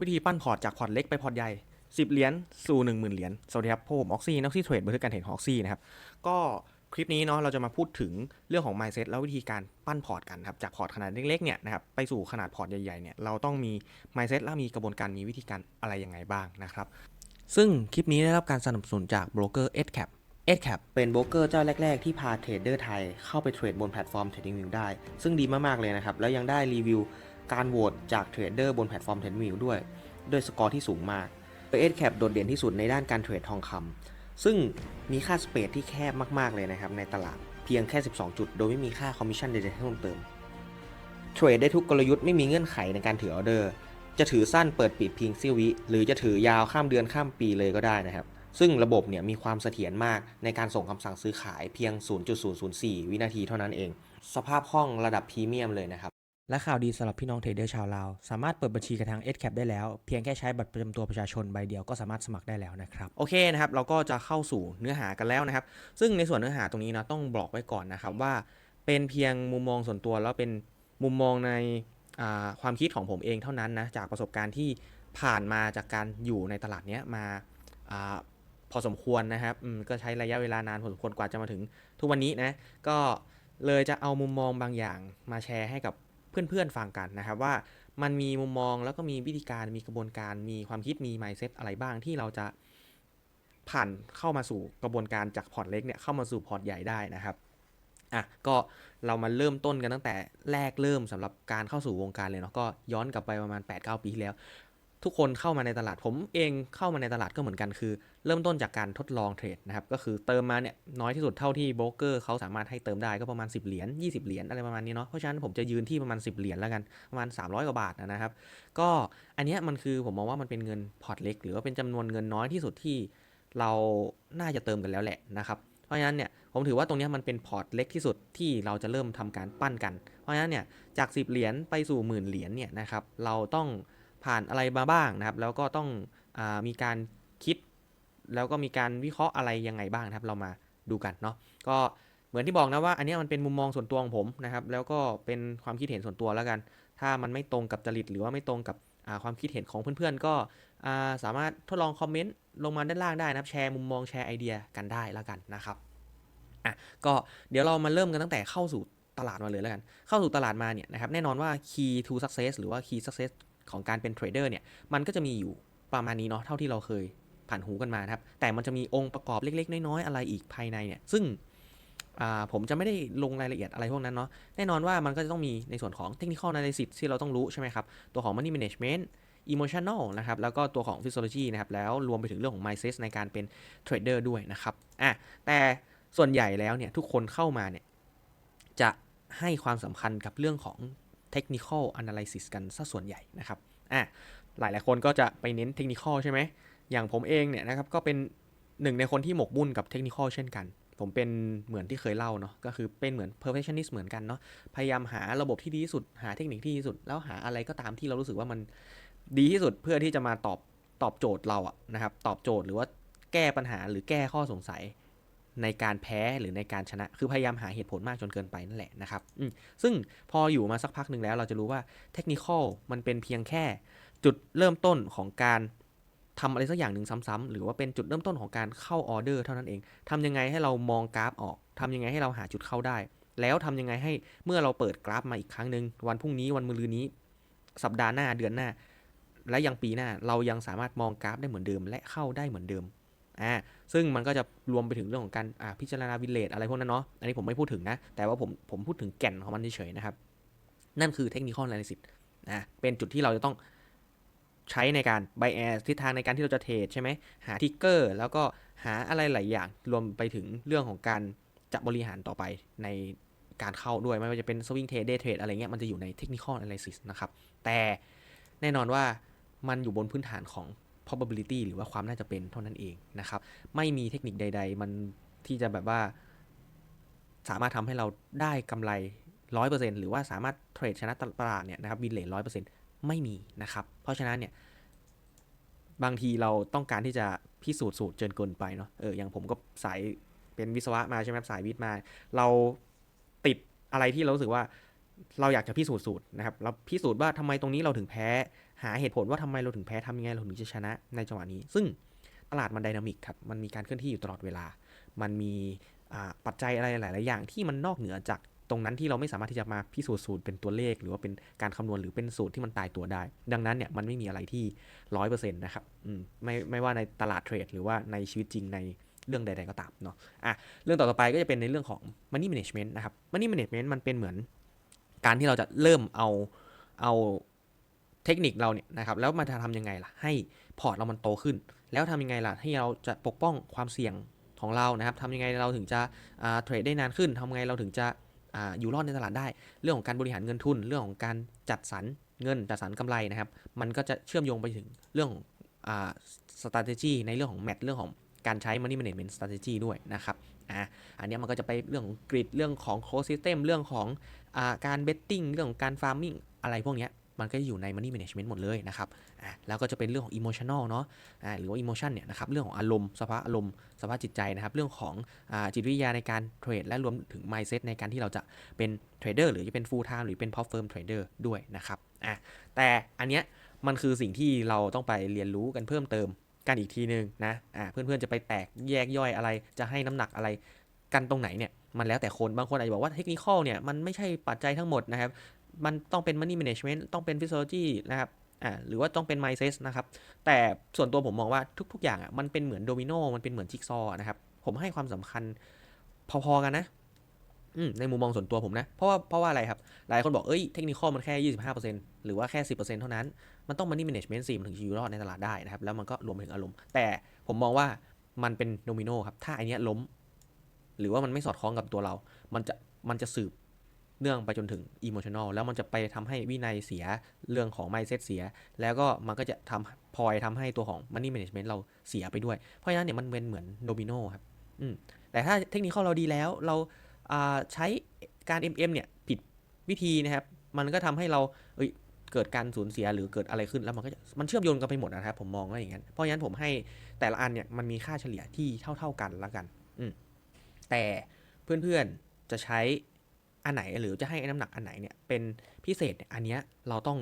วิธีปั้นพอร์ตจากพอร์ตเล็กไปพอร์ตใหญ่ 10 เหรียญสู่10,000 เหรียญ สวัสดีครับพผมออกซี่นักที่เทรดบันทึกการเทรดของออกซี่นะครับ ก็คลิปนี้เนาะเราจะมาพูดถึงเรื่องของ mindset แล้ววิธีการปั้นพอร์ตกันครับ จากพอร์ตขนาดเล็กๆเนี่ยนะครับไปสู่ขนาดพอร์ตใหญ่ๆเนี่ยเราต้องมี mindset และมีกระบวนการมีวิธีการอะไรยังไงบ้างนะครับ ซึ่งคลิปนี้ได้รับการสนับสนุนจากโบรกเกอร์ s c a p s c a p เป็นโบรกเกอร์เจ้าแรก ๆ ที่พาเทรดเดอร์ไทยเข้าไปเทรดบนแพลตฟอร์ม TradingView ได้ ซึ่งดีมากๆเลยนะครับแล้วยังได้รีวิว การโหวตจากเทรดเดอร์บนแพลตฟอร์ม TradingView ด้วย ด้วยสกอร์ที่สูงมากโดย s c a p โดดเด่นที่สุดในด้านการเทรดทองคำซึ่งมีค่าสเปดที่แคบมาก ๆ เลยนะครับในตลาดเพียงแค่ 12 จุด โดยไม่มีค่าคอมมิชชั่นใดๆเพิ่มเติม เทรดได้ทุกกลยุทธ์ไม่มีเงื่อนไขในการถือออเดอร์ จะถือสั้นเปิดปิดเพียงเสี้ยววิ หรือจะถือยาวข้ามเดือนข้ามปีเลยก็ได้นะครับ ซึ่งระบบเนี่ยมีความเสถียรมากในการส่งคำสั่งซื้อขายเพียง 0.004 วินาทีเท่านั้นเอง สภาพคล่องระดับพรีเมียมเลยนะครับ และข่าวดีสำหรับพี่น้องเทรดเดอร์ชาวลาวสามารถเปิดบัญชีกับทาง s c a p ได้แล้ว เพียงแค่ใช้บัตรประจำตัวประชาชนใบเดียวก็สามารถสมัครได้แล้วนะครับ โอเคนะครับ เราก็จะเข้าสู่เนื้อหากันแล้วนะครับ ซึ่งในส่วนเนื้อหาตรงนี้นะต้องบอกไว้ก่อนนะครับว่า เป็นเพียงมุมมองส่วนตัวแล้วเป็นมุมมองในความคิดของผมเองเท่านั้นนะจากประสบการณ์ที่ผ่านมาจากการอยู่ในตลาดนี้มาอพอสมควรนะครับก็ใช้ระยะเวลานานพอสมควรกว่าจะมาถึง ทุกวันนี้นะก็เลยจะเอามุมมองบางอย่างมาแชร์ให้กับ เพื่อนๆฟังกันนะครับว่ามันมีมุมมองแล้วก็มีวิธีการมีกระบวนการมีความคิดมี mindset อะไรบ้างที่เราจะผ่านเข้ามาสู่กระบวนการจากพอร์ตเล็กเนี่ยเข้ามาสู่พอร์ตใหญ่ได้นะครับอะก็เรามาเริ่มต้นกันตั้งแต่แรกเริ่มสำหรับการเข้าสู่วงการเลยเนาะก็ย้อนกลับไปประมาณ8-9ปีที่แล้ว ทุกคนเข้ามาในตลาดผมเองเข้ามาในตลาดก็เหมือนกันคือ เริ่มต้นจากการทดลองเทรดนะครับก็คือเติมมาเนี่ยน้อยที่สุดเท่าที่โบรกเกอร์เขาสามารถให้เติมได้ก็ประมาณ 10 เหรียญ20 เหรียญอะไรประมาณนี้เนาะเพราะฉะนั้นผมจะยืนที่ประมาณ 10 เหรียญแล้วกันประมาณ 300กว่าบาทนะครับ ก็อันนี้มันคือผมมองว่ามันเป็นเงินพอร์ตเล็ก หรือว่าเป็นจำนวนเงินน้อยที่สุดที่เราน่าจะเติมกันแล้วแหละนะครับเพราะฉะนั้นเนี่ยผมถือว่าตรงนี้มันเป็นพอร์ตเล็กที่สุดที่เราจะเริ่มทำการปั้นกัน เพราะฉะนั้นเนี่ยจาก 10 เหรียญไปสู่หมื่นเหรียญเนี่ยนะครับเราต้อง ผ่านอะไรมาบ้างนะครับ แล้วก็ต้องอมีการคิด แล้วก็มีการวิเคราะห์อะไรยังไงบ้างนะครับ เรามาดูกันเนาะก็เหมือนที่บอกนะว่าอันนี้มันเป็นมุมมองส่วนตัวของผมนะครับ แล้วก็เป็นความคิดเห็นส่วนตัวแล้วกัน ถ้ามันไม่ตรงกับจริตหรือว่าไม่ตรงกับความคิดเห็นของเพื่อนๆ ก็อ่าสามารถทดลองคอมเมนต์ลงมาด้านล่างได้นะครับ แชร์มุมมองแชร์ไอเดียกันได้แล้วกันนะครับอะก็เดี๋ยวเรามาเริ่มกันตั้งแต่เข้าสู่ตลาดมาเลยแล้วกัน เข้าสู่ตลาดมาเนี่ยนะครับแน่นอนว่า key to success หรือว่า key success ของการเป็นเทรดเดอร์เนี่ยมันก็จะมีอยู่ประมาณนี้เนาะเท่าที่เราเคยผ่านหูกันมาครับ แต่มันจะมีองค์ประกอบเล็ก ๆ น้อยๆอะไรอีกภายในเนี่ย ซึ่งผมจะไม่ได้ลงรายละเอียดอะไรพวกนั้นเนาะ แน่นอนว่ามันก็จะต้องมีในส่วนของ technical analysis ที่เราต้องรู้ใช่ไหมครับ ตัวของ money management emotional นะครับ แล้วก็ตัวของ physiology นะครับ แล้วรวมไปถึงเรื่องของ mindset ในการเป็นเทรดเดอร์ด้วยนะครับอะแต่ส่วนใหญ่แล้วเนี่ยทุกคนเข้ามาเนี่ยจะให้ความสำคัญกับเรื่องของ technical analysis กันซะส่วนใหญ่นะครับอะหลายๆคนก็จะไปเน้น technical ใช่ไหมอย่างผมเองเนี่ยนะครับก็เป็นหนึ่งในคนที่หมกมุ่นกับ technical เช่นกัน ผมเป็นเหมือนที่เคยเล่าเนาะก็คือเป็นเหมือน perfectionist เหมือนกันเนาะพยายามหาระบบที่ดีที่สุดหาเทคนิคที่ดีที่สุด แล้วหาอะไรก็ตามที่เรารู้สึกว่ามันดีที่สุดเพื่อที่จะมาตอบตอบโจทย์เราอะนะครับตอบโจทย์หรือว่าแก้ปัญหาหรือแก้ข้อสงสัย ในการแพ้หรือในการชนะ คือพยายามหาเหตุผลมากจนเกินไปนั่นแหละนะครับซึ่งพออยู่มาสักพักหนึ่งแล้วเราจะรู้ว่าเทคนิคมันเป็นเพียงแค่จุดเริ่มต้นของการทำอะไรสักอย่างหนึ่งซ้ำๆหรือว่าเป็นจุดเริ่มต้นของการเข้าออเดอร์เท่านั้นเองทำยังไงให้เรามองกราฟออกทำยังไงให้เราหาจุดเข้าได้ แล้วทำยังไงให้เมื่อเราเปิดกราฟมาอีกครั้งหนึ่งวันพรุ่งนี้วันมะรืนนี้ สัปดาห์หน้าเดือนหน้า และยังปีหน้าเรายังสามารถมองกราฟได้เหมือนเดิม และเข้าได้เหมือนเดิม อ่าซึ่งมันก็จะรวมไปถึงเรื่องของการอ่าพิจารณาวิเลตอะไรพวกนั้นเนาะอันนี้ผมไม่พูดถึงนะ แต่ว่าผมผมพูดถึงแก่นของมันเฉยๆนะครับ นั่นคือเทคนิคอล a อ a ลิซิสนะเป็นจุดที่เราจะต้องใช้ในการ bias ทิศทางในการที่เราจะเทรดใช่ไหมหาทิกเกอร์แล้วก็หาอะไรหลายอย่างรวมไปถึงเรื่องของการจะบริหารต่อไปในการเข้าด้วยไม่ว่าจะเป็น swing trade day trade อะไรเงี้ยมันจะอยู่ใน technical analysis นะครับ แต่แน่นอนว่ามันอยู่บนพื้นฐานของ probability หรือว่าความน่าจะเป็นเท่านั้นเองนะครับ ไม่มีเทคนิคใด ๆ มันที่จะแบบว่า สามารถทำให้เราได้กำไร 100%หรือว่าสามารถเทรดชนะตลาดเนี่ยนะครับวินเลทร้อยเปอร์เซ็นต์ไม่มีนะครับ เพราะฉะนั้นเนี่ยบางทีเราต้องการที่จะพิสูจน์สูตรเกินเกินไปเนาะเอออย่างผมก็สายเป็นวิศวะมาใช่ไหมสายวิทย์มา เราติดอะไรที่เรารู้สึกว่าเราอยากจะพิสูจน์สูตรนะครับเราพิสูจน์ว่าทำไมตรงนี้เราถึงแพ้ หาเหตุผลว่าทำไมเราถึงแพ้ทำยังไงเราถึงจะชนะในจังหวะนี้ ซึ่งตลาดมันไดนามิกครับ มันมีการเคลื่อนที่อยู่ตลอดเวลา มันมีปัจจัยอะไรหลาย ๆ อย่างที่มันนอกเหนือจากตรงนั้นที่เราไม่สามารถที่จะมาพิสูจน์สูตรเป็นตัวเลข หรือว่าเป็นการคำนวณหรือเป็นสูตรที่มันตายตัวได้ ดังนั้นเนี่ยมันไม่มีอะไรที่ร้อยเปอร์เซ็นต์นะครับไม่ไม่ว่าในตลาดเทรด หรือว่าในชีวิตจริงในเรื่องใด ๆ ก็ตามเนาะอะเรื่องต่อไปก็จะเป็นในเรื่องของ money management นะครับ money management มันเป็นเหมือนการที่เราจะเริ่มเอาเอา เทคนิคเราเนี่ยนะครับแล้วมาทำยังไงล่ะ ให้พอร์ตเรามันโตขึ้น แล้วทำยังไงล่ะให้เราจะปกป้องความเสี่ยงของเรานะครับทำยังไงเราถึงจะเทรดได้นานขึ้นทำยังไงเราถึงจะอยู่รอดในตลาดได้ เรื่องของการบริหารเงินทุน เรื่องของการจัดสรรเงินจัดสรรกำไรนะครับ มันก็จะเชื่อมโยงไปถึงเรื่องของอ่า strategy ในเรื่องของ match เรื่องของการใช้ money management strategy ด้วยนะครับอะอันนี้มันก็จะไปเรื่องของกริดเรื่องของ close system เรื่องของอการ betting เรื่องของการ farming อะไรพวกนี้ มันก็จะอยู่ใน money management หมดเลยนะครับอะแล้วก็จะเป็นเรื่องของ emotional เนาะอ่าหรือว่า emotion เนี่ยนะครับเรื่องของอารมณ์สภาพอารมณ์สภาพจิตใจนะครับ เรื่องของอาจิตวิทยาในการเทรดและรวมถึง mindset ในการที่เราจะเป็นเทรดเดอร์หรือจะเป็น full time หรือเป็น top firm trader ด้วยนะครับอะแต่อันเนี้ยมันคือสิ่งที่เราต้องไปเรียนรู้กันเพิ่มเติมกันอีกทีนึงนะอ่าเพื่อนๆจะไปแตกแยกย่อยอะไร จะให้น้ำหนักอะไรกันตรงไหนเนี่ยมันแล้วแต่คนบางคนอาจจะบอกว่าเทคนิคอเนี่ยมันไม่ใช่ปัจจัยทั้งหมดนะครับ มันต้องเป็น money management ต้องเป็น physiology นะครับอ่าหรือว่าต้องเป็น mindset นะครับแต่ส่วนตัวผมมองว่าทุก ๆ อย่างอะมันเป็นเหมือนโดมิโนมันเป็นเหมือนจิ๊กซอนะครับผมให้ความสำคัญพอๆกันนะอืมในมุมมองส่วนตัวผมนะ เพราะว่าเพราะว่าอะไรครับ หลายคนบอก เอ้ย เทคนิคอลมันแค่ 25%หรือว่าแค่ 10%เท่านั้น มันต้อง money management สิมันถึงจะอยู่รอดในตลาดได้นะครับ แล้วมันก็รวมไปถึงอารมณ์ แต่ผมมองว่ามันเป็นโดมิโนครับ ถ้าไอเนี้ยล้ม หรือว่ามันไม่สอดคล้องกับตัวเรา มันจะมันจะสืบ เนื่องไปจนถึง emotional แล้วมันจะไปทำให้วินัยเสียเรื่องของ mindset เสีย แล้วก็มันก็จะทำพลอยทำให้ตัวของ money management เราเสียไปด้วย เพราะฉะนั้นเนี่ยมันเป็นเหมือนโดมิโนครับอืมแต่ถ้าเทคนิคเราดีแล้วเราาใช้การ MM เนี่ยผิดวิธีนะครับ มันก็ทำให้เราเอ้ยเกิดการสูญเสียหรือเกิดอะไรขึ้นแล้วมันก็มันเชื่อมโยงกันไปหมดนะครับผมมองว่าอย่างนั้น เพราะฉะนั้นผมให้แต่ละอันเนี่ยมันมีค่าเฉลี่ยที่เท่า ๆกันละกัน อืมแต่เพื่อนๆจะใช้ อันไหนหรือจะให้น้ำหนักอันไหนเนี่ยเป็นพิเศษเนี่ยอันเนี้ยเราต้อง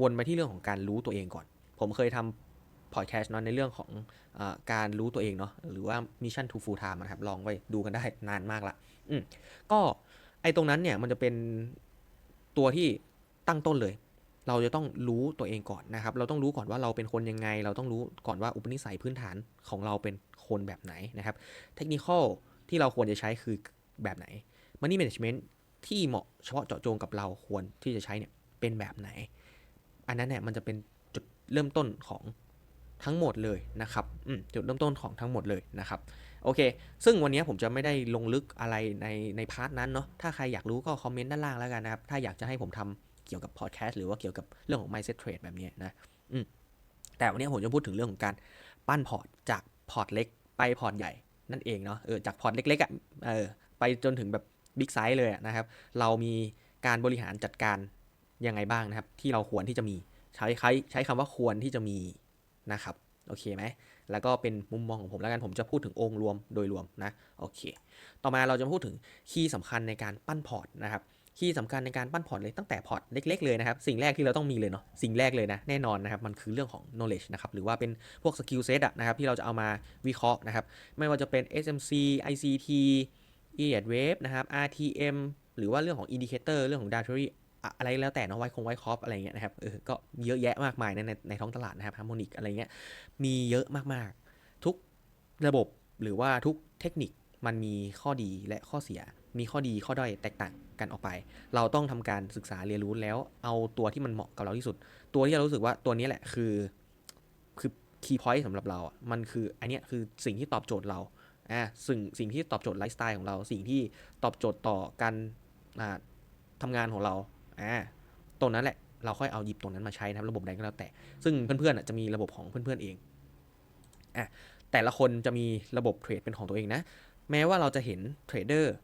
วนไปที่เรื่องของการรู้ตัวเองก่อน ผมเคยทำพอดแคสต์เนาะในเรื่องของอการรู้ตัวเองเนาะหรือว่า Mission to Full Time นะครับ ลองไปดูกันได้นานมากละอืมก็ไอตรงนั้นเนี่ยมันจะเป็นตัวที่ตั้งต้นเลย เราจะต้องรู้ตัวเองก่อนนะครับ เราต้องรู้ก่อนว่าเราเป็นคนยังไง เราต้องรู้ก่อนว่าอุปนิสัยพื้นฐานของเราเป็นคนแบบไหนนะครับ เทคนิคที่เราควรจะใช้คือแบบไหน Money Management ที่เหมาะเฉพาะเจาะจงกับเราควรที่จะใช้เนี่ยเป็นแบบไหน อันนั้นเนี่ยมันจะเป็นจุดเริ่มต้นของทั้งหมดเลยนะครับจุดเริ่มต้นของทั้งหมดเลยนะครับโอเค ซึ่งวันนี้ผมจะไม่ได้ลงลึกอะไรในในพาร์ทนั้นเนาะถ้าใครอยากรู้ก็คอมเมนต์ด้านล่างแล้วกันนะครับ ถ้าอยากจะให้ผมทำเกี่ยวกับพอดแคสต์หรือว่าเกี่ยวกับเรื่องของ mindset trade แบบนี้นะอืมแต่วันนี้ผมจะพูดถึงเรื่องของการปั้นพอร์ตจากพอร์ตเล็กไปพอร์ตใหญ่นั่นเองเนาะเออจากพอร์ตเล็กๆอะ่ะเออไปจนถึงแบบ บิ๊กไซส์เลยนะครับ เรามีการบริหารจัดการยังไงบ้างนะครับ ที่เราควรที่จะมีใช้ใช้ใช้คำว่าควรที่จะมีนะครับโอเคไหมแล้วก็เป็นมุมมองของผมแล้วกันผมจะพูดถึงองค์รวมโดยรวมนะโอเค ต่อมาเราจะพูดถึงคีย์สำคัญในการปั้นพอร์ตนะครับคีย์สำคัญในการปั้นพอร์ตเลยตั้งแต่พอร์ตเล็ก ๆ เลยนะครับ สิ่งแรกที่เราต้องมีเลยเนาะสิ่งแรกเลยนะแน่นอนนะครับมันคือเรื่องของ knowledge นะครับหรือว่าเป็นพวก skill set นะครับที่เราจะเอามาวิเคราะห์นะครับไม่ว่าจะเป็น SMC ICT e a d Wave นะครับ RTM หรือว่าเรื่องของ indicator เรื่องของ data อะไรแล้วแต่นาะไวคงไวคอปอะไรเงี้ยนะครับเออก็เยอะแยะมากมายในในในท้องตลาดนะครับฮาร์โมนิกอะไรเงี้ยมีเยอะมากๆ ทุกระบบหรือว่าทุกเทคนิคมันมีข้อดีและข้อเสีย มีข้อดีข้อด้อยแตกต่างกันออกไป เราต้องทำการศึกษาเรียนรู้แล้วเอาตัวที่มันเหมาะกับเราที่สุด ตัวที่เรารู้สึกว่าตัวนี้แหละคือคือคีย์พอยต์สำหรับเราอะมันคืออันเนี้ยคือสิ่งที่ตอบโจทย์เรา อ่าสิ่งสิ่งที่ตอบโจทย์ไลฟ์สไตล์ของเรา สิ่งที่ตอบโจทย์ต่อการอ่าทำงานของเราอ่าตรงนั้นแหละเราค่อยเอาหยิบตรงนั้นมาใช้นะครับระบบใดก็แล้วแต่ ซึ่งเพื่อนๆอะจะมีระบบของเพื่อนๆเองอะแต่ละคนจะมีระบบเทรดเป็นของตัวเองนะ แม้ว่าเราจะเห็นเทรดเดอร์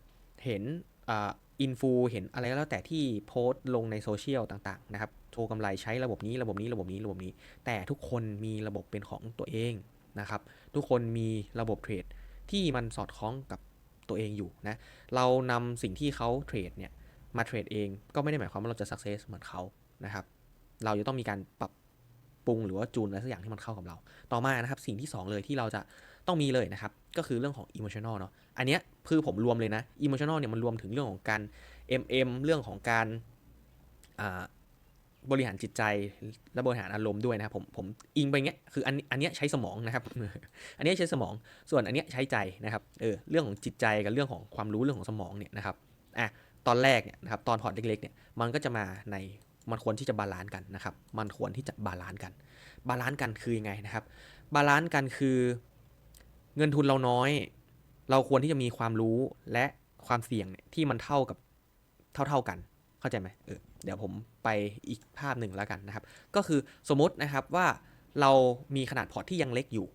เห็นอ่าอินฟูเห็นอะไรก็แล้วแต่ที่โพสต์ลงในโซเชียลต่างๆนะครับโชว์กำไรใช้ระบบนี้ระบบนี้ระบบนี้ระบบนี้ แต่ทุกคนมีระบบเป็นของตัวเองนะครับ ทุกคนมีระบบเทรด ที่มันสอดคล้องกับตัวเองอยู่นะ เรานำสิ่งที่เขาเทรดเนี่ยมาเทรดเองก็ไม่ได้หมายความว่าเราจะสักเซสเหมือนเขานะครับ เราจะต้องมีการปรับปรุงหรือว่าจูนอะไรสักอย่างที่มันเข้ากับเรา ต่อมานะครับสิ่งที่สองเลยที่เราจะต้องมีเลยนะครับ ก็คือเรื่องของ emotional เนาะ อันเนี้ยคือผมรวมเลยนะ emotional เนี่ยมันรวมถึงเรื่องของการ MM เรื่องของการอ่า บริหารจิตใจและบริหารอารมณ์ด้วยนะครับผมผมอิงไปเงี้ยคืออันอันเนี้ยใช้สมองนะครับ อันเนี้ยใช้สมองส่วนอันเนี้ยใช้ใจนะครับเออเรื่องของจิตใจกับเรื่องของความรู้เรื่องของสมองเนี่ยนะครับอะตอนแรกเนี่ยนะครับตอนพอร์ตเล็กๆเนี่ยมันก็จะมาในมันควรที่จะบาลานซ์กันนะครับ มันควรที่จะบาลานซ์กัน บาลานซ์กันคือยังไงนะครับ บาลานซ์กันคือเงินทุนเราน้อย เราควรที่จะมีความรู้และความเสี่ยงเนี่ยที่มันเท่ากับเท่าๆกัน เข้าใจไหมเออ เดี๋ยวผมไปอีกภาพหนึ่งแล้วกันนะครับ ก็คือสมมตินะครับว่าเรามีขนาดพอร์ตที่ยังเล็กอยู่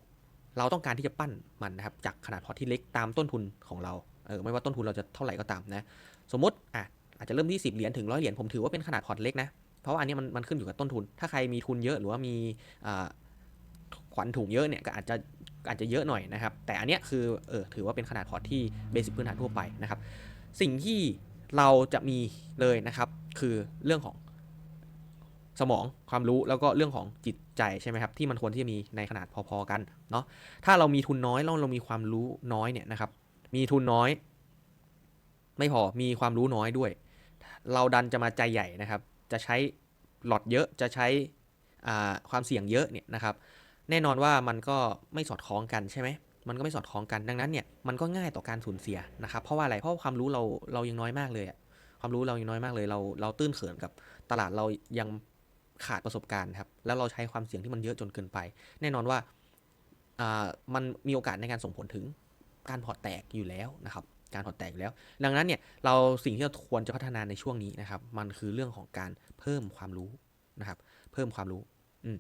เราต้องการที่จะปั้นมันนะครับจากขนาดพอร์ตที่เล็กตามต้นทุนของเราเออไม่ว่าต้นทุนเราจะเท่าไหร่ก็ตามนะ สมมติอะอาจจะเริ่มที่ 10 เหรียญถึงร้อยเหรียญผมถือว่าเป็นขนาดพอร์ตเล็กนะ เพราะว่าอันนี้มันมันขึ้นอยู่กับต้นทุน ถ้าใครมีทุนเยอะหรือว่ามีขวัญถุงเยอะเนี่ยก็อาจจะอาจจะเยอะหน่อยนะครับ แต่อันเนี้ยคือเออถือว่าเป็นขนาดพอร์ตที่เบสิกพื้นฐานทั่วไปนะครับ สิ่งที่เราจะมีเลยนะครับ คือเรื่องของสมองความรู้แล้วก็เรื่องของจิตใจใช่ไหมครับที่มันควรที่จะมีในขนาดพอๆกันเนาะถ้าเรามีทุนน้อยแล้วเรามีความรู้น้อยเนี่ยนะครับ มีทุนน้อย ไม่พอมีความรู้น้อยด้วย เราดันจะมาใจใหญ่นะครับ จะใช้หลอดเยอะจะใช้ความเสี่ยงเยอะเนี่ยนะครับ แน่นอนว่ามันก็ไม่สอดคล้องกันใช่ไหมมันก็ไม่สอดคล้องกันดังนั้นเนี่ยมันก็ง่ายต่อการสูญเสียนะครับ เพราะว่าอะไรเพราะความรู้เราเรายังน้อยมากเลยอะ ความรู้เรายังน้อยมากเลย เราเราตื้นเขินกับตลาดเรายังขาดประสบการณ์ครับ แล้วเราใช้ความเสี่ยงที่มันเยอะจนเกินไป แน่นอนว่ามันมีโอกาสในการส่งผลถึงการพอตแตกอยู่แล้วนะครับ การพอตแตกอยู่แล้ว ดังนั้นเนี่ยเราสิ่งที่เราควรจะพัฒนาในช่วงนี้นะครับ มันคือเรื่องของการเพิ่มความรู้นะครับ เพิ่มความรู้อื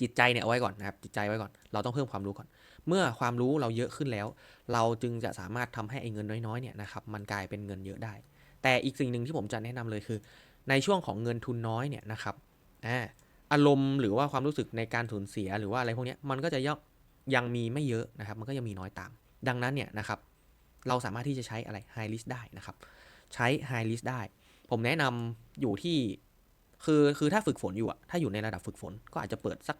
จิตใจเนี่ยเอาไว้ก่อนนะครับ จิตใจไว้ก่อน เราต้องเพิ่มความรู้ก่อน เมื่อความรู้เราเยอะขึ้นแล้ว เราจึงจะสามารถทำให้ไอ้เงินน้อยๆเนี่ยนะครับ มันกลายเป็นเงินเยอะได้ แต่อีกสิ่งหนึ่งที่ผมจะแนะนำเลยคือ ในช่วงของเงินทุนน้อยเนี่ยนะครับอ่าอารมณ์หรือว่าความรู้สึกในการสูญเสียหรือว่าอะไรพวกนี้มันก็จะยังยังมีไม่เยอะนะครับ มันก็ยังมีน้อยตาม ดังนั้นเนี่ยนะครับ เราสามารถที่จะใช้อะไร high risk ได้นะครับ ใช้ high risk ได้ ผมแนะนำอยู่ที่คือคือถ้าฝึกฝนอยู่อะถ้าอยู่ในระดับฝึกฝนก็อาจจะเปิดสัก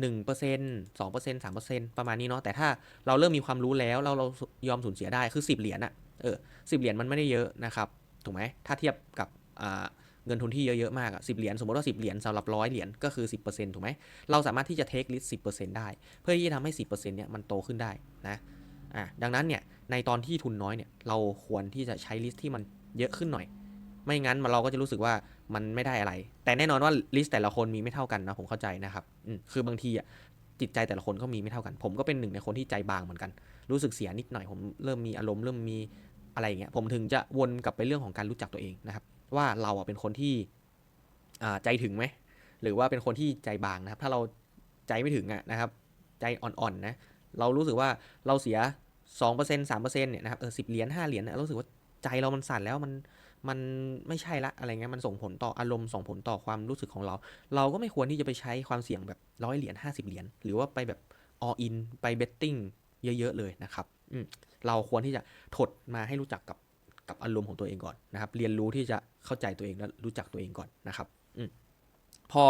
1% 2% 3%ประมาณนี้เนาะแต่ถ้าเราเริ่มมีความรู้แล้วเราเรายอมสูญเสียได้คือ 10 เหรียญอะเออสิเหรียญมันไม่ได้เยอะนะครับ ถูกไหมถ้าเทียบกับเงินทุนที่เยอะๆมากสิบเหรียญสมมติว่า10เหรียญสำหรับร้อยเหรียญก็คือ 10%ถูกไหมเราสามารถที่จะเทคลิสต์10%ได้ เพื่อที่จะทำให้ 10%เนี่ยมันโตขึ้นได้นะอะดังนั้นเนี่ยในตอนที่ทุนน้อยเนี่ยเราควรที่จะใช้ลิสต์ที่มันเยอะขึ้นหน่อย ไม่งั้นมันเราก็จะรู้สึกว่ามันไม่ได้อะไร แต่แน่นอนว่าลิสต์แต่ละคนมีไม่เท่ากันนะผมเข้าใจนะครับอืมคือบางทีอะจิตใจแต่ละคนก็มีไม่เท่ากัน ผมก็เป็นหนึ่งในคนที่ใจบางเหมือนกัน รู้สึกเสียนิดหน่อยผมเริ่มมีอารมณ์เริ่มมี อะไรอย่างเงี้ยผมถึงจะวนกลับไปเรื่องของการรู้จักตัวเองนะครับ ว่าเราอะเป็นคนที่ใจถึงไหมหรือว่าเป็นคนที่ใจบางนะครับ ถ้าเราใจไม่ถึงอะนะครับ ใจอ่อนๆนะเรารู้สึกว่าเราเสีย2% 3%เนี่ยนะครับเออสิเหรียญ5เหรียญเนี่ยรารู้สึกว่าใจเรามันสั่นแล้วมันมันไม่ใช่ละอะไรเงี้ยมันส่งผลต่ออารมณ์ส่งผลต่อความรู้สึกของเรา เราก็ไม่ควรที่จะไปใช้ความเสี่ยงแบบร้อยเหรียญห้าสิบเหรียญหรือว่าไปแบบ all in ไป betting เยอะ ๆ เลยนะครับอืม เราควรที่จะถดมาให้รู้จักกับกับอารมณ์ของตัวเองก่อนนะครับ เรียนรู้ที่จะเข้าใจตัวเองและรู้จักตัวเองก่อนนะครับอพอ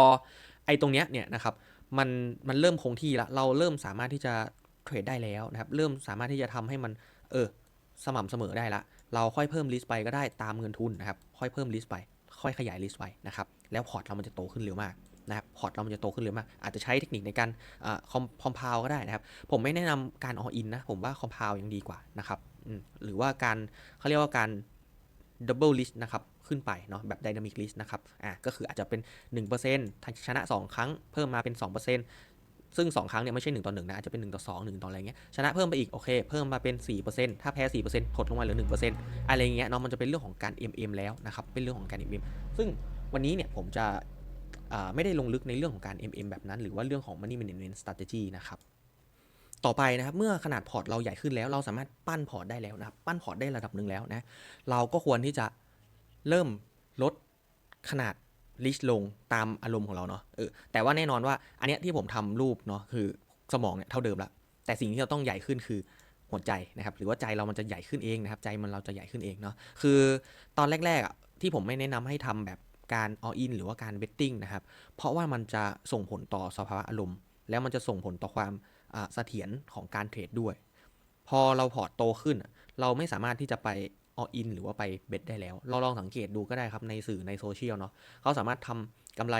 ไอ้ตรงเนี้ยเนี่ยนะครับมันมันเริ่มคงที่ละเราเริ่มสามารถที่จะเทรดได้แล้วนะครับเริ่มสามารถที่จะทำให้มันเออสม่ำเสมอได้ละ เราค่อยเพิ่มลิสต์ไปก็ได้ตามเงินทุนนะครับ ค่อยเพิ่มลิสต์ไป ค่อยขยายลิสต์ไปนะครับ แล้วพอร์ตเรามันจะโตขึ้นเร็วมาก นะครับพอร์ตเรามันจะโตขึ้นเร็วมาอาจจะใช้เทคนิคในการคอมพาวก็ได้นะครับ ผมไม่แนะนำการออินนะผมว่าคอมพาวยังดีกว่านะครับหรือว่าการเขาเรียกว่าการดับเบิลลิสต์นะครับขึ้นไปเนาะแบบดินามิกลิสต์นะครับอ่าก็คืออาจจะเป็น1%ถ้าชนะ 2 ครั้งเพิ่มมาเป็น 2%ซึ่ง 2 ครั้งเนี่ยไม่ใช่ 1 ต่อ 1 นะ อาจจะเป็น 1 ต่อ 2 1 ต่ออะไรเงี้ยชนะเพิ่มไปอีก โอเค เพิ่มมาเป็น 4%ถ้าแพ้ 4%ถดลงมาเหลือ 1%อะไรเงี้ยเนาะมันจะเป็นเรื่องของการ MM แล้วนะครับเป็นเรื่องของการ MM ซึ่งวันนี้เนี่ยผมจะ ไม่ได้ลงลึกในเรื่องของการ MM แบบนั้น หรือว่าเรื่องของ Money Management Strategy นะครับต่อไปนะครับเมื่อขนาดพอร์ตเราใหญ่ขึ้นแล้ว เราสามารถปั้นพอร์ตได้แล้วนะครับปั้นพอร์ตได้ระดับหนึ่งแล้วนะเราก็ควรที่จะเริ่มลดขนาดลิชลงตามอารมณ์ของเราเนาะเออแต่ว่าแน่นอนว่าอันเนี้ยที่ผมทำรูปเนาะคือสมองเนี่ยเท่าเดิมละแต่สิ่งที่เราต้องใหญ่ขึ้นคือหัวใจนะครับหรือว่าใจเรามันจะใหญ่ขึ้นเองนะครับใจมันเราจะใหญ่ขึ้นเองเนาะคือตอนแรกๆอะที่ผมไม่แนะนำให้ทำแบบ การ all in หรือว่าการ betting นะครับ เพราะว่ามันจะส่งผลต่อสภาวะอารมณ์ แล้วมันจะส่งผลต่อความเสถียรของการเทรดด้วย พอเราพอร์ตโตขึ้น เราไม่สามารถที่จะไป all in หรือว่าไปเบ็ดได้แล้ว เราลองสังเกตดูก็ได้ครับในสื่อในโซเชียลเนาะเขาสามารถทำกำไร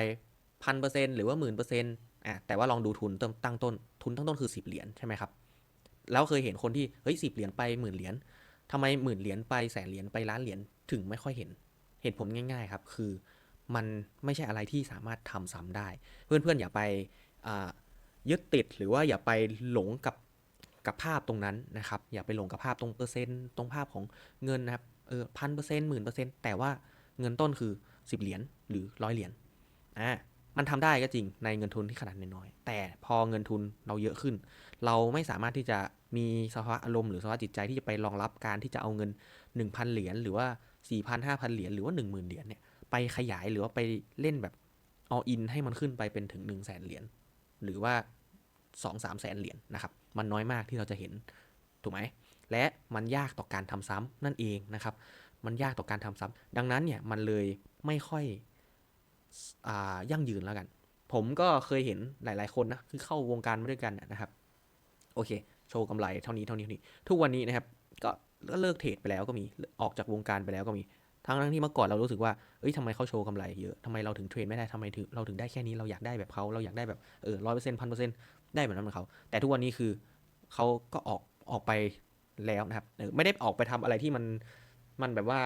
พันเปอร์เซ็นต์หรือว่าหมื่นเปอร์เซ็นต์อะแต่ว่าลองดูทุนเติมตั้งต้น ทุนตั้งต้นคือ10เหรียญใช่ไหมครับ แล้วเคยเห็นคนที่เฮ้ยสิบเหรียญไปหมื่นเหรียญทำไมหมื่นเหรียญไปแสนเหรียญไปล้านเหรียญถึงไม่ค่อยเห็น เหตุผลง่าย ๆ ครับ คือ มันไม่ใช่อะไรที่สามารถทำซ้ำได้ เพื่อนๆอย่าไปยึดติดหรือว่าอย่าไปหลงกับกับภาพตรงนั้นนะครับ อย่าไปหลงกับภาพตรงเปอร์เซ็นต์ตรงภาพของเงินนะครับเออพันเปอร์เซ็นต์หมื่นเปอร์เซ็นต์แต่ว่าเงินต้นคือ10เหรียญหรือร้อยเหรียญอ่ามันทำได้ก็จริงในเงินทุนที่ขนาดน้อยแต่พอเงินทุนเราเยอะขึ้น เราไม่สามารถที่จะมีสภาวะอารมณ์หรือสภาวะจิตใจที่จะไปรองรับการที่จะเอาเงิน 1,000 เหรียญหรือว่า 4,000 5,000 เหรียญหรือว่า 10,000 เหรียญเนี่ย ไปขยายหรือว่าไปเล่นแบบ all in ให้มันขึ้นไปเป็นถึง1 0 0 0 0แสนเหรียญหรือว่า2 3แสนเหรียญนะครับ มันน้อยมากที่เราจะเห็นถูกไหมและมันยากต่อการทำซ้ำนั่นเองนะครับ มันยากต่อการทำซ้ำดังนั้นเนี่ยมันเลยไม่ค่อยอยั่งยืนแล้วกัน ผมก็เคยเห็นหลาย ๆ คนนะคือเข้าวงการมาด้วยกันนะครับโอเค โชว์กำไรเท่านี้เท่านี้เท่านี้ ทุกวันนี้นะครับก็เลิกเทรดไปแล้วก็มีออกจากวงการไปแล้วก็มี ทั้งทั้งที่เมื่อก่อนเรารู้สึกว่าเอ้ยทำไมเขาโชว์กำไรเยอะทำไมเราถึงเทรดไม่ได้ทำไมถึงเราถึงได้แค่นี้เราอยากได้แบบเขาเราอยากได้แบบเออร้อยเปอร์เซ็นต์พันเปอร์เซ็นต์ได้แบบนั้นเหมือนเขา แต่ทุกวันนี้คือเขาก็ออกออกไปแล้วนะครับไม่ได้ออกไปทำอะไรที่มันมันแบบว่า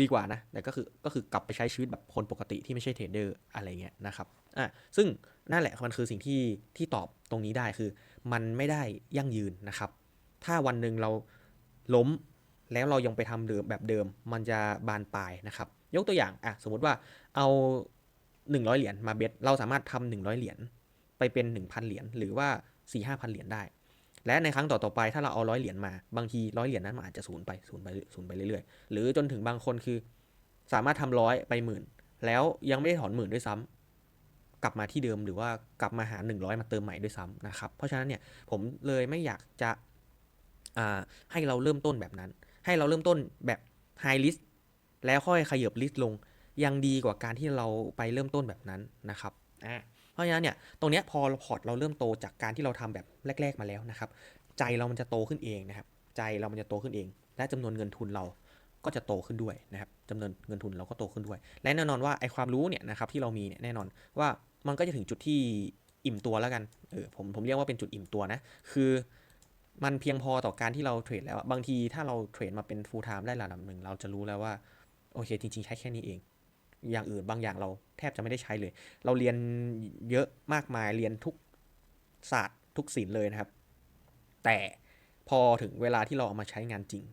ดีกว่านะ แต่ก็คือก็คือกลับไปใช้ชีวิตแบบคนปกติที่ไม่ใช่เทรดเดอร์อะไรเงี้ยนะครับ อะ ซึ่งนั่นแหละมันคือสิ่งที่ที่ตอบตรงนี้ได้คือ มันไม่ได้ยั่งยืนนะครับ ถ้าวันหนึ่งเราล้ม แล้วเรายังไปทำเดิมแบบเดิม มันจะบานปลายนะครับ ยกตัวอย่างอะสมมติว่าเอา 100 เหรียญมาเบ็ดเราสามารถทำ100 เหรียญไปเป็น 1,000 เหรียญหรือว่า 4 5 0 0 เหรียญได้ และในครั้งต่อๆไปถ้าเราเอาร้อยเหรียญมาบางทีร้อยเหรียญนั้นมันอาจจะศูนย์ไปศูนย์ไปศูนย์ไปเรื่อยๆ หรือจนถึงบางคนคือ สามารถทำร้อยไปหมื่นแล้วยังไม่ได้ถอนหมื่นด้วยซ้ำกลับมาที่เดิมหรือว่ากลับมาหา 100 มาเติมใหม่ด้วยซ้ำนะครับเพราะฉะนั้นเนี่ยผมเลยไม่อยากจะให้เราเริ่มต้นแบบนั้น ให้เราเริ่มต้นแบบ high risk แล้วค่อยขยับ risk ลง ยังดีกว่าการที่เราไปเริ่มต้นแบบนั้นนะครับอ่าเพราะฉะนั้นเนี่ยตรงเนี้ยพอพอร์ตเราเริ่มโตจากการที่เราทำแบบแรก ๆมาแล้วนะครับ ใจเรามันจะโตขึ้นเองนะครับ ใจเรามันจะโตขึ้นเอง และจำนวนเงินทุนเราก็จะโตขึ้นด้วยนะครับจำนวนเงินทุนเราก็โตขึ้นด้วย และแน่นอนว่าไอความรู้เนี่ยนะครับที่เรามีเนี่ยแน่นอนว่ามันก็จะถึงจุดที่อิ่มตัวแล้วกันเออผมผมเรียกว่าเป็นจุดอิ่มตัวนะ คือ มันเพียงพอต่อการที่เราเทรดแล้วบางทีถ้าเราเทรดมาเป็น full time ได้ระดับหนึ่งเราจะรู้แล้วว่า โอเค จริง ๆ ใช้แค่นี้เอง อย่างอื่นบางอย่างเราแทบจะไม่ได้ใช้เลย เราเรียนเยอะมากมายเรียนทุกศาสตร์ทุกศิลป์เลยนะครับ แต่พอถึงเวลาที่เราเอามาใช้งานจริง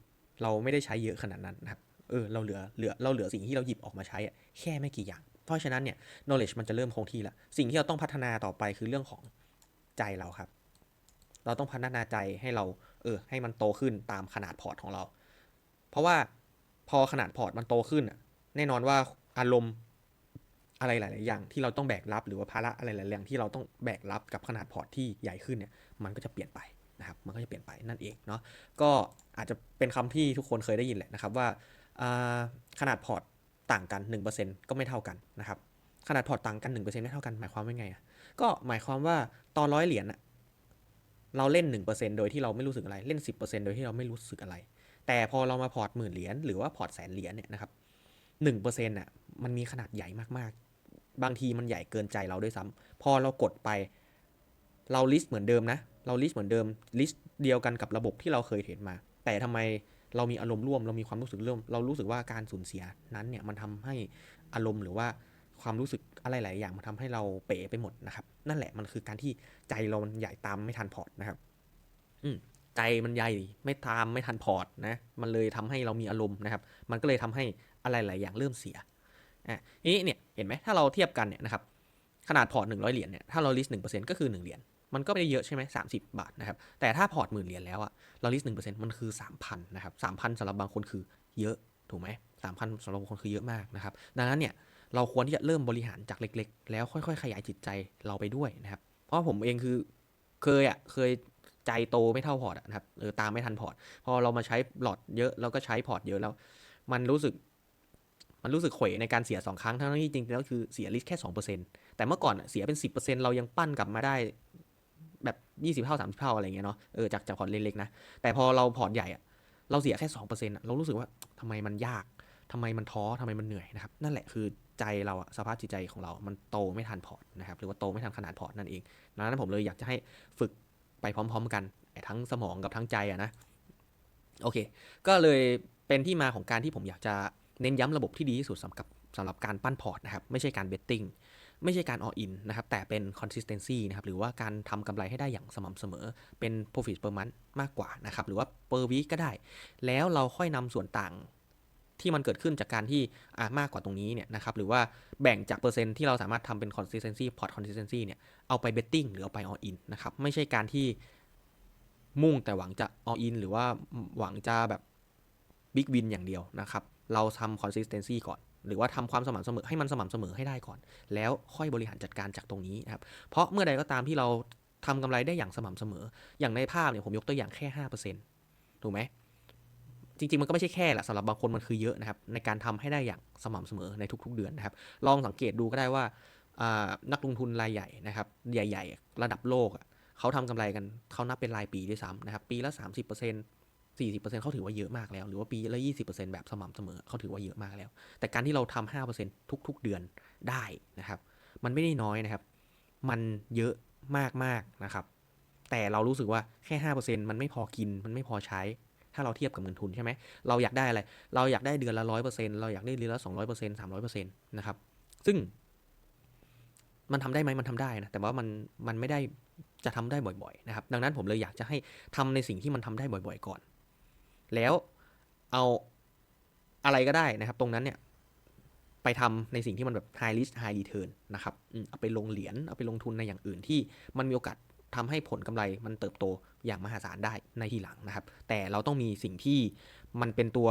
เราไม่ได้ใช้เยอะขนาดนั้นนะครับเออเราเหลือเหลือเราเหลือสิ่งที่เราหยิบออกมาใช้แค่ไม่กี่อย่าง เพราะฉะนั้นเนี่ย knowledge มันจะเริ่มคงที่ละ สิ่งที่เราต้องพัฒนาต่อไปคือเรื่องของใจเราครับ เราต้องพัฒนาใจให้เราเออให้มันโตขึ้นตามขนาดพอร์ตของเรา เพราะว่าพอขนาดพอร์ตมันโตขึ้นแน่นอนว่าอารมณ์อะไรหลาย ๆ อย่างที่เราต้องแบกรับหรือว่าภาระอะไรหลาย ๆ อย่างที่เราต้องแบกรับกับขนาดพอร์ตที่ใหญ่ขึ้นเนี่ยมันก็จะเปลี่ยนไปนะครับมันก็จะเปลี่ยนไปนั่นเองเนาะก็อาจจะเป็นคำที่ทุกคนเคยได้ยินแหละนะครับว่าขนาดพอร์ตต่างกัน 1%ก็ไม่เท่ากันนะครับขนาดพอร์ตต่างกัน 1%ไม่เท่ากันหมายความว่าไงอะก็หมายความว่าตอนร้อยเหรียญอะ เราเล่น 1%โดยที่เราไม่รู้สึกอะไร เล่น 10%โดยที่เราไม่รู้สึกอะไร แต่พอเรามาพอร์ตหมื่นเหรียญหรือว่าพอร์ตแสนเหรียญเนี่ยนะครับหนึ่งเปอร์เซ็นต์อะมันมีขนาดใหญ่มากๆ บางทีมันใหญ่เกินใจเราด้วยซ้ำพอเรากดไป เราลิสต์เหมือนเดิมนะ เราลิสต์เหมือนเดิมลิสต์เดียวกันกับระบบที่เราเคยเห็นมา แต่ทำไมเรามีอารมณ์ร่วม เรามีความรู้สึกร่วม เรารู้สึกว่าการสูญเสียนั้นเนี่ยมันทำให้อารมณ์หรือว่าความรู้สึก อะไรหลายอย่างมันทำให้เราเป๋ไปหมดนะครับ นั่นแหละมันคือการที่ใจเรามันใหญ่ตามไม่ทันพอร์ตนะครับ อืมใจมันใหญ่ไม่ตามไม่ทันพอร์ตนะ มันเลยทำให้เรามีอารมณ์นะครับ มันก็เลยทำให้อะไรหลายอย่างเริ่มเสียอะนี้เนี่ยเห็นไหมถ้าเราเทียบกันเนี่ยนะครับขนาดพอร์ตหนึ่งร้อยเหรียญเนี่ยถ้าเราลิสต์หนึ่งเปอร์เซ็นต์ก็คือหนึ่งเหรียญมันก็ไม่ได้เยอะใช่ไหมสามสิบบาทนะครับ แต่ถ้าพอร์ตหมื่นเหรียญแล้วอะเราลิสต์หนึ่งเปอร์เซ็นต์มันคือสามพันนะครับสามพันสำหรับบางคนคือเยอะถูกไหมสามพันสำหรับบางคนคือเยอะมากนะครับ ดังนั้นเนี่ย เราควรที่จะเริ่มบริหารจากเล็ก ๆ แล้วค่อย ๆ ขยายจิตใจเราไปด้วยนะครับ เพราะผมเองคือเคยอะเคยใจโตไม่เท่าพอร์ตนะครับเออตามไม่ทันพอร์ตพอเรามาใช้หลอดเยอะเราก็ใช้พอร์ตเยอะแล้ว มันรู้สึก มันรู้สึกเขวในการเสีย 2 ครั้งทั้งที่จริงๆแล้วคือเสียลิสแค่2%แต่เมื่อก่อนอะเสียเป็น 10%เรายังปั้นกลับมาได้แบบ 20 เท่า 30 เท่าอะไรเงี้ยเนาะเออจากจากพอร์ตเล็กๆนะแต่พอเราพอร์ตใหญ่อะเราเสียแค่2%อะเรารู้สึกว่าทำไมมันยาก ทำไมมันท้อทำไมมันเหนื่อยนะครับ นั่นแหละคือใจเราสภาพจิตใจของเรา มันโตไม่ทันพอร์ตนะครับ หรือว่าโตไม่ทันขนาดพอร์ตนั่นเองดังนั้นผมเลยอยากจะให้ฝึกไปพร้อม ๆ กันทั้งสมองกับทั้งใจอะนะ โอเค ก็เลยเป็นที่มาของการที่ผมอยากจะเน้นย้ำระบบที่ดีที่สุดสำหรับสำหรับการปั้นพอร์ตนะครับ ไม่ใช่การเบตติ้งไม่ใช่การ all in นะครับ แต่เป็น consistency นะครับ หรือว่าการทำกำไรให้ได้อย่างสม่ำเสมอ เป็น profit per month มากกว่านะครับ หรือว่า per week ก็ได้ แล้วเราค่อยนำส่วนต่าง ที่มันเกิดขึ้นจากการที่อ่ามากกว่าตรงนี้เนี่ยนะครับหรือว่าแบ่งจากเปอร์เซ็นต์ที่เราสามารถทำเป็น consistency port consistency เนี่ยเอาไป betting หรือเอาไป all in นะครับไม่ใช่การที่มุ่งแต่หวังจะ all in หรือว่าหวังจะแบบ big win อย่างเดียวนะครับเราทำ consistency ก่อน หรือว่าทำความสม่ำเสมอให้มันสม่ำเสมอให้ได้ก่อน แล้วค่อยบริหารจัดการจากตรงนี้นะครับเพราะเมื่อใดก็ตามที่เราทำกำไรได้อย่างสม่ำเสมอ อย่างในภาพเนี่ยผมยกตัวอย่างแค่5%ถูกไหม จริงๆ มันก็ไม่ใช่แค่แหละสำหรับบางคนมันคือเยอะนะครับ ในการทำให้ได้อย่างสม่ำเสมอในทุก ๆ เดือนนะครับ ลองสังเกตดูก็ได้ว่านักลงทุนรายใหญ่นะครับ ใหญ่ ๆ ระดับโลกเขาทำกำไรกันเขานับเป็นรายปีด้วยซ้ำนะครับ ปีละ 30% 40%เขาถือว่าเยอะมากแล้ว หรือว่าปีละ 20%แบบสม่ำเสมอเขาถือว่าเยอะมากแล้ว แต่การที่เราทำ5%ทุก ๆ เดือนได้นะครับ มันไม่ได้น้อยนะครับ มันเยอะมากๆนะครับ แต่เรารู้สึกว่าแค่ 5%มันไม่พอกิน มันไม่พอใช้ ถ้าเราเทียบกับเงินทุนใช่ไหมเราอยากได้อะไร เราอยากได้เดือนละ100%เปอร์เซ็นต์เราอยากได้เดือนละ200% 300%นต์สามร้อยเปอร์เซ็นต์นะครับ ซึ่ง มันทำได้ไหมมันทำได้นะ แต่ว่ามันมันไม่ได้จะทำได้บ่อยๆนะครับ ดังนั้นผมเลยอยากจะให้ทำในสิ่งที่มันทำได้บ่อย ๆ ก่อน แล้วเอาอะไรก็ได้นะครับ ตรงนั้นเนี่ยไปทำในสิ่งที่มันแบบ high risk high return นะครับเอาไปลงเหรียญเอาไปลงทุนในอย่างอื่นที่มันมีโอกาสทำให้ผลกำไรมันเติบโต อย่างมหาศาลได้ในทีหลังนะครับ แต่เราต้องมีสิ่งที่มันเป็นตัว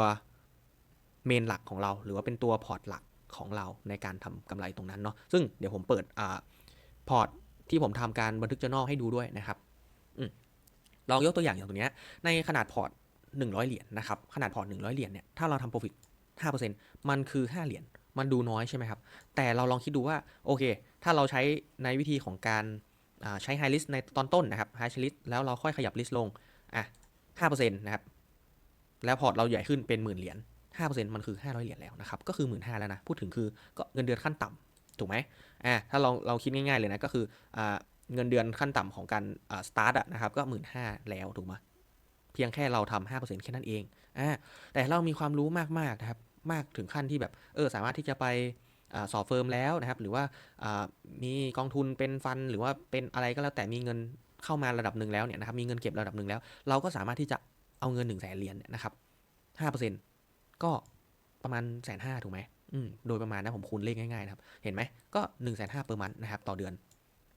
เมนหลักของเรา หรือว่าเป็นตัวพอร์ตหลักของเราในการทำกำไรตรงนั้นเนาะซึ่งเดี๋ยวผมเปิดอ่าพอร์ตที่ผมทำการบันทึก journal ให้ดูด้วยนะครับอลองยกตัวอย่างอย่างตรงนี้ในขนาดพอร์ต 100 เหรียญนะครับขนาดพอร์ต 100 เหรียญเนี่ยถ้าเราทำ profit 5%มันคือ 5 เหรียญมันดูน้อยใช่ไหมครับ แต่เราลองคิดดูว่าโอเค ถ้าเราใช้ในวิธีของการ ใช้ high risk ในตอนต้นนะครับ high risk แล้วเราค่อยขยับ risk ลงอะ5%นะครับ แล้วพอร์ตเราใหญ่ขึ้นเป็นหมื่นเหรียญ5%มันคือ 500 เหรียญแล้วนะครับ ก็คือ 1 5ื่นแล้วนะ พูดถึงคือก็เงินเดือนขั้นต่ำถูกไหมอ่าถ้าเราเราคิดง่ายๆเลยนะ ก็คืออ่าเงินเดือนขั้นต่ำของการอ่า start อะนะครับ ก็ 1 5ื่นแล้วถูกไหมเพียงแค่เราทำ5%แค่นั้นเองอ่าแต่เรามีความรู้มากๆนะครับ มากถึงขั้นที่แบบ เออ สามารถที่จะไป สอบเฟิร์มแล้วนะครับ หรือว่ามีกองทุนเป็นฟันหรือว่าเป็นอะไรก็แล้วแต่มีเงินเข้ามาระดับหนึ่งแล้วเนี่ยนะครับมีเงินเก็บระดับหนึ่งแล้ว เราก็สามารถที่จะเอาเงิน1นึ่งแสนเหรียญเนี่ยนะครับ5%ก็ประมาณแสนห้าถูกไหมอืมโดยประมาณนะผมคูณเลขง่ายๆนะครับ เห็นไหมก็1นึ่งแสนห้าเปอร์มันนะครับต่อเดือน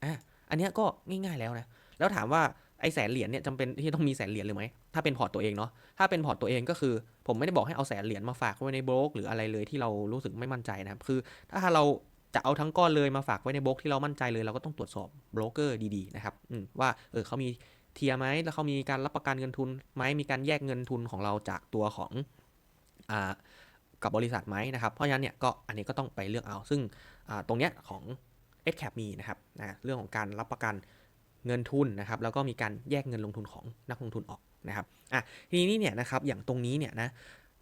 อะอันนี้ก็ง่ายๆแล้วนะ แล้วถามว่า ไอแสนเหรียญเนี่ยจำเป็นที่ต้องมีแสนเหรียญหรือไหมถ้าเป็นพอร์ตตัวเองเนาะถ้าเป็นพอร์ตตัวเองก็คือ ผมไม่ได้บอกให้เอาแสนเหรียญมาฝากไว้ในโบรกหรืออะไรเลยที่เรารู้สึกไม่มั่นใจนะครับคือ ถ้าเราจะเอาทั้งก้อนเลยมาฝากไว้ในโบรกที่เรามั่นใจเลยเราก็ต้องตรวจสอบโบรกเกอร์ดีๆนะครับว่าเออเขามีเทียร์ไหมแล้วเขามีการรับประกันเงินทุนไหมมีการแยกเงินทุนของเราจากตัวของอ่ากับบริษัทไหมนะครับ เพราะฉะนั้นเนี่ยก็อันนี้ก็ต้องไปเลือกเอา ซึ่งตรงเนี้ยของ s c a p มีนะครับนะเรื่องของการรับประกัน เงินทุนนะครับแล้วก็มีการแยกเงินลงทุนของนักลงทุนออกนะครับอะทีนี้เนี่ยนะครับอย่างตรงนี้เนี่ยนะ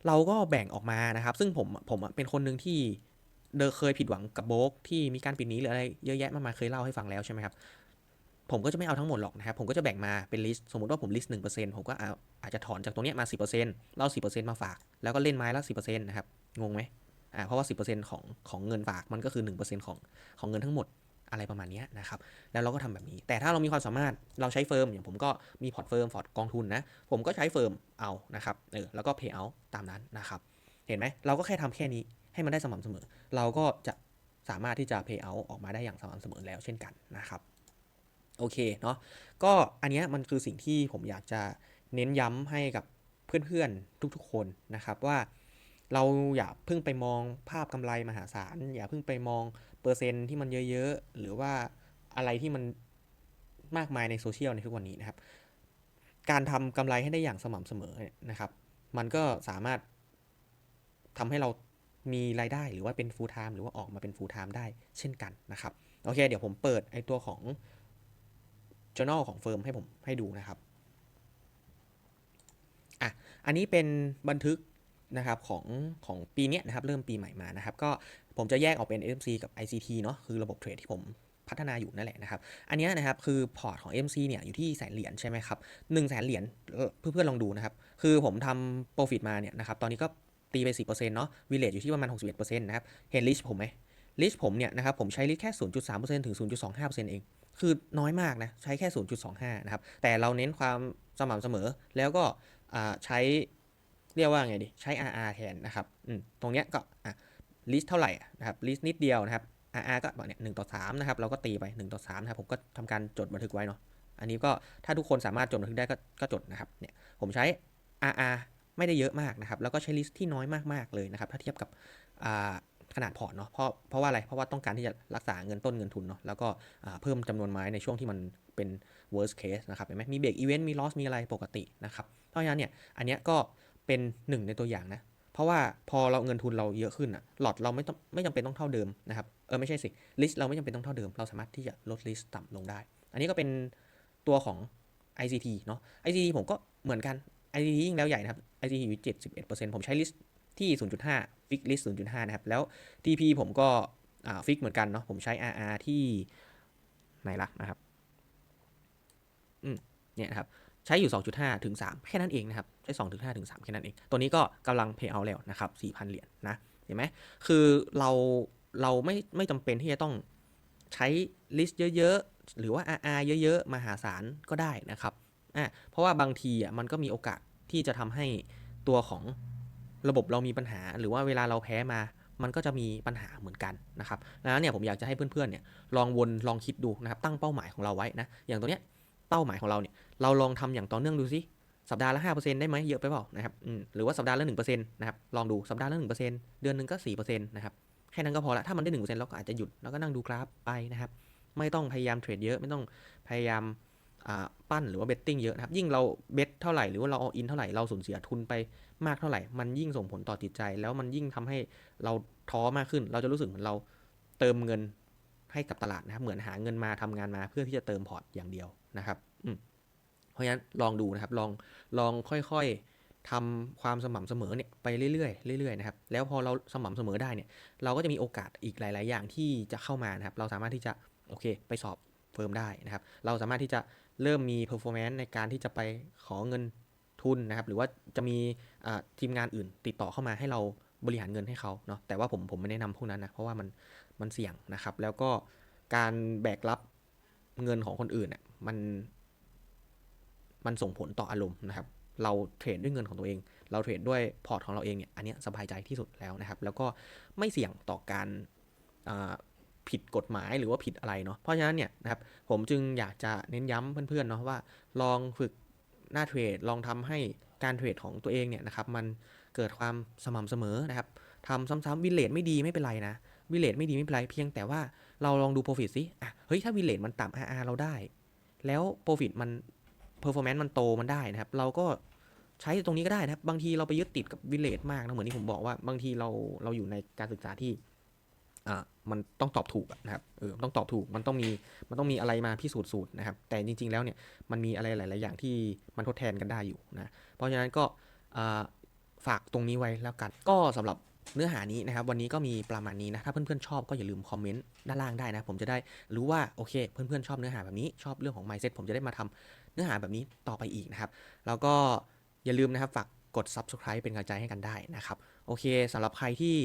เราก็แบ่งออกมานะครับ ซึ่งผมผมเป็นคนหนึ่งที่เดเคยผิดหวังกับโบกที่มีการปิดนี้หรืออะไรเยอะแยะมากมายเคยเล่าให้ฟังแล้วใช่ไหมครับผมก็จะไม่เอาทั้งหมดหรอกนะครับ ผมก็จะแบ่งมาเป็นลิสต์สมมติว่าผมลิสต์หนึ่งเปอร์เซ็นต์ผมก็เอาอาจจะถอนจากตรงนี้มาสิบเปอร์เซ็นต์เราสิบเปอร์เซ็นต์มาฝาก แล้วก็เล่นไม้ละสิบเปอร์เซ็นต์นะครับ งงไหมอ่าเพราะว่าสิบเปอร์เซ็นต์ของของเงินฝากมันก็คือหนึ่งเปอร์เซ็นต์ของของเงินทั้งหมด อะไรประมาณนี้นะครับ แล้วเราก็ทำแบบนี้ แต่ถ้าเรามีความสามารถเราใช้เฟิร์มอย่างผมก็มีพอร์ตเฟิร์มพอร์ตกองทุนนะ ผมก็ใช้เฟิร์มเอานะครับเออแล้วก็เพย์เอาตามนั้นนะครับ เห็นไหมเราก็แค่ทำแค่นี้ให้มันได้สม่ำเสมอ เราก็จะสามารถที่จะเพย์เอาออกมาได้อย่างสม่ำเสมอแล้วเช่นกันนะครับโอเคเนาะก็อันนี้มันคือสิ่งที่ผมอยากจะเน้นย้ำให้กับเพื่อนๆทุกๆ คนนะครับว่าเราอย่าเพิ่งไปมองภาพกำไรมหาศาลอย่าเพิ่งไปมอง เปอร์เซ็นต์ที่มันเยอะๆ หรือว่าอะไรที่มันมากมายในโซเชียลในทุกวันนี้นะครับ การทำกำไรให้ได้อย่างสม่ำเสมอนะครับ มันก็สามารถทำให้เรามีรายได้หรือว่าเป็น full time หรือว่าออกมาเป็น full time ได้เช่นกันนะครับ โอเค เดี๋ยวผมเปิดไอตัวของ journal ของเฟิร์มให้ผมให้ดูนะครับอะอันนี้เป็นบันทึกนะครับของของปีเนี้ยนะครับ เริ่มปีใหม่มานะครับ ก็ ผมจะแยกออกเป็น MC กับ ICT เนาะคือระบบเทรดที่ผมพัฒนาอยู่นั่นแหละนะครับ อันนี้นะครับคือพอร์ตของ MC เนี่ยอยู่ที่แสนเหรียญใช่ไหมครับหนึ่งแสนเหรียญเพื่อนๆลองดูนะครับ คือผมทำโปรฟิตมาเนี่ยนะครับตอนนี้ก็ตีไป 10%เนาะวิเลจอยู่ที่ประมาณ 61%นะครับ เห็นลิชผมไหมลิชผมเนี่ยนะครับผมใช้ลิชแค่ 0.3%ถึง 0.25%เอง คือน้อยมากนะ ใช้แค่ 0.25 นะครับ แต่เราเน้นความสม่ำเสมอแล้วก็ใช้เรียกว่าไงดี ใช้ RR แทนนะครับอืมตรงเนี้ยก็อะ ลิสเท่าไหร่นะครับลิสนิดเดียวนะครับ RR ก็บอกเนี่ยหนึ่งต่อ3นะครับเราก็ตีไป1ต่อ3นะครับผมก็ทำการจดบันทึกไว้เนาะอันนี้ก็ถ้าทุกคนสามารถจดบันทึกได้ก็ก็จดนะครับเนี่ยผมใช้ RR ไม่ได้เยอะมากนะครับแล้วก็ใช้ลิสที่น้อยมากๆเลยนะครับถ้าเทียบกับขนาดพอร์ตเนาะเพราะเพราะว่าอะไรเพราะว่าต้องการที่จะรักษาเงินต้นเงินทุนเนาะแล้วก็เพิ่มจำนวนไม้ในช่วงที่มันเป็น worst case นะครับเห็นไหมมีเบรกอีเวนต์มี loss มีอะไรปกตินะครับเพราะฉะนั้นเนี่ยอันเนี้ยก็เป็นหนึ่งในตัวอย่างนะ เพราะว่าพอเราเงินทุนเราเยอะขึ้นอะหลอดเราไม่ต้องไม่จำเป็นต้องเท่าเดิมนะครับเออไม่ใช่สิลิสต์เราไม่จำเป็นต้องเท่าเดิม เราสามารถที่จะลดลิสต์ต่ำลงได้ อันนี้ก็เป็นตัวของ ICT เนาะ ICT ผมก็เหมือนกัน ICT ยิ่งแล้วใหญ่นะครับ ICT อยู่ 71%ผมใช้ลิสต์ที่ 0.5 ฟิกลิสต์ 0.5 นะครับ แล้ว TP ผมก็ฟิกเหมือนกันเนาะ ผมใช้ RR ที่ ไหนล่ะนะครับ อืม เนี่ยนะครับ ใช้อยู่ 2.5 ถึง 3 แค่นั้นเองนะครับ ใช้ 2.5 ถึง 3 แค่นั้นเอง ตัวนี้ก็กำลัง pay out แล้วนะครับ 4,000 เหรียญนะเห็นไหมคือเราเราไม่ไม่จำเป็นที่จะต้องใช้ลิสต์เยอะ ๆ หรือว่า RR เยอะๆ มหาศาลก็ได้นะครับอะเพราะว่าบางทีอะมันก็มีโอกาสที่จะทำให้ตัวของระบบเรามีปัญหา หรือว่าเวลาเราแพ้มามันก็จะมีปัญหาเหมือนกันนะครับดังนั้นเนี่ยผมอยากจะให้เพื่อนๆเนี่ยลองวนลองคิดดูนะครับตั้งเป้าหมายของเราไว้นะอย่างตัวเนี้ย เป้าหมายของเราเนี่ย เราลองทำอย่างต่อเนื่องดูสิสัปดาห์ละ5%ได้ไหมเยอะไปเปล่านะครับหรือว่าสัปดาห์ละ1%นะครับลองดูสัปดาห์ละ1%เดือนหนึ่งก็4%นะครับแค่นั้นก็พอละถ้ามันได้1%เราก็อาจจะหยุดแล้วก็นั่งดูกราฟไปนะครับ ไม่ต้องพยายามเทรดเยอะไม่ต้องพยายามปั้นหรือว่าเบตติ้งเยอะนะครับ ยิ่งเราเบตเท่าไหร่หรือว่าเราเอาอินเท่าไหร่เราสูญเสียทุนไปมากเท่าไหร่ มันยิ่งส่งผลต่อจิตใจ แล้วมันยิ่งทำให้เราท้อมากขึ้น เราจะรู้สึกเหมือนเราเติมเงินให้กับตลาดนะครับเหมือนหาเงินมาทำงานมาเพื่อที่จะเติมพอร์ตอย่างเดียว นะครับเพราะฉะนั้นลองดูนะครับ ลองลองค่อยๆทำความสม่ำเสมอเนี่ยไปเรื่อยๆเรื่อยๆนะครับ แล้วพอเราสม่ำเสมอได้เนี่ย เราก็จะมีโอกาสอีกหลาย ๆ อย่างที่จะเข้ามานะครับ เราสามารถที่จะโอเค ไปสอบเฟิร์มได้นะครับ เราสามารถที่จะเริ่มมี performance ในการที่จะไปขอเงินทุนนะครับ หรือว่าจะมีทีมงานอื่นติดต่อเข้ามาให้เราบริหารเงินให้เขาเนาะ แต่ว่าผมผมไม่แนะนำพวกนั้นนะ เพราะว่ามันมันเสี่ยงนะครับ แล้วก็การแบกรับเงินของคนอื่นอะ มันมันส่งผลต่ออารมณ์นะครับ เราเทรดด้วยเงินของตัวเอง เราเทรดด้วยพอร์ตของเราเองเนี่ย อันนี้สบายใจที่สุดแล้วนะครับ แล้วก็ไม่เสี่ยงต่อการผิดกฎหมายหรือว่าผิดอะไรเนาะ เพราะฉะนั้นเนี่ยนะครับ ผมจึงอยากจะเน้นย้ำเพื่อนๆเนาะว่า ลองฝึกหน้าเทรด ลองทำให้การเทรดของตัวเองเนี่ยนะครับ มันเกิดความสม่ำเสมอนะครับทำซ้ำๆวิเลทไม่ดีไม่เป็นไรนะ วิเลทไม่ดีไม่เป็นไร เพียงแต่ว่าเราลองดู profit สิอะ เฮ้ย ถ้าวิเลทมันต่ำ RR เราได้ แล้ว profit มัน performance มันโตมันได้นะครับ เราก็ใช้ตรงนี้ก็ได้นะครับ บางทีเราไปยึดติดกับวิเลทมากนะเหมือนที่ผมบอกว่าบางทีเราเราอยู่ในการศึกษาที่อ่ามันต้องตอบถูกนะครับเออต้องตอบถูกมันต้องมีมันต้องมีอะไรมาพิสูจน์สูตรนะครับ แต่จริง ๆแล้วเนี่ยมันมีอะไรหลาย ๆ อย่างที่มันทดแทนกันได้อยู่นะเพราะฉะนั้นก็อ่าฝากตรงนี้ไว้แล้วกันก็สำหรับ เนื้อหานี้นะครับ วันนี้ก็มีประมาณนี้นะ ถ้าเพื่อนๆชอบก็อย่าลืมคอมเมนต์ด้านล่างได้นะ ผมจะได้รู้ว่าโอเค เพื่อนๆชอบเนื้อหาแบบนี้ชอบเรื่องของ mindset ผมจะได้มาทำเนื้อหาแบบนี้ต่อไปอีกนะครับ แล้วก็อย่าลืมนะครับฝากกด subscribe เป็นกำลังใจให้กันได้นะครับโอเคสำหรับใครที่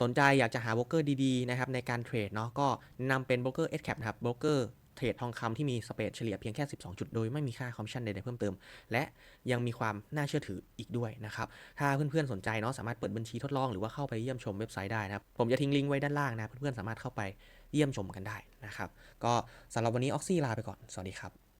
สนใจอยากจะหาโบรกเกอร์ดีๆนะครับในการเทรดเนาะก็นะนำเป็นโบรกเกอร์ SCAP นะครับโบรกเกอร์ เทรดทองคำที่มีสเปรดเฉลี่ยเพียงแค่ 12 จุด โดยไม่มีค่าคอมมิชชั่นใดๆเพิ่มเติม และยังมีความน่าเชื่อถืออีกด้วยนะครับ ถ้าเพื่อนๆสนใจเนาะสามารถเปิดบัญชีทดลองหรือว่าเข้าไปเยี่ยมชมเว็บไซต์ได้นะครับ ผมจะทิ้งลิงก์ไว้ด้านล่างนะ เพื่อนๆสามารถเข้าไปเยี่ยมชมกันได้นะครับ ก็สำหรับวันนี้ออกซี่ลาไปก่อน สวัสดีครับ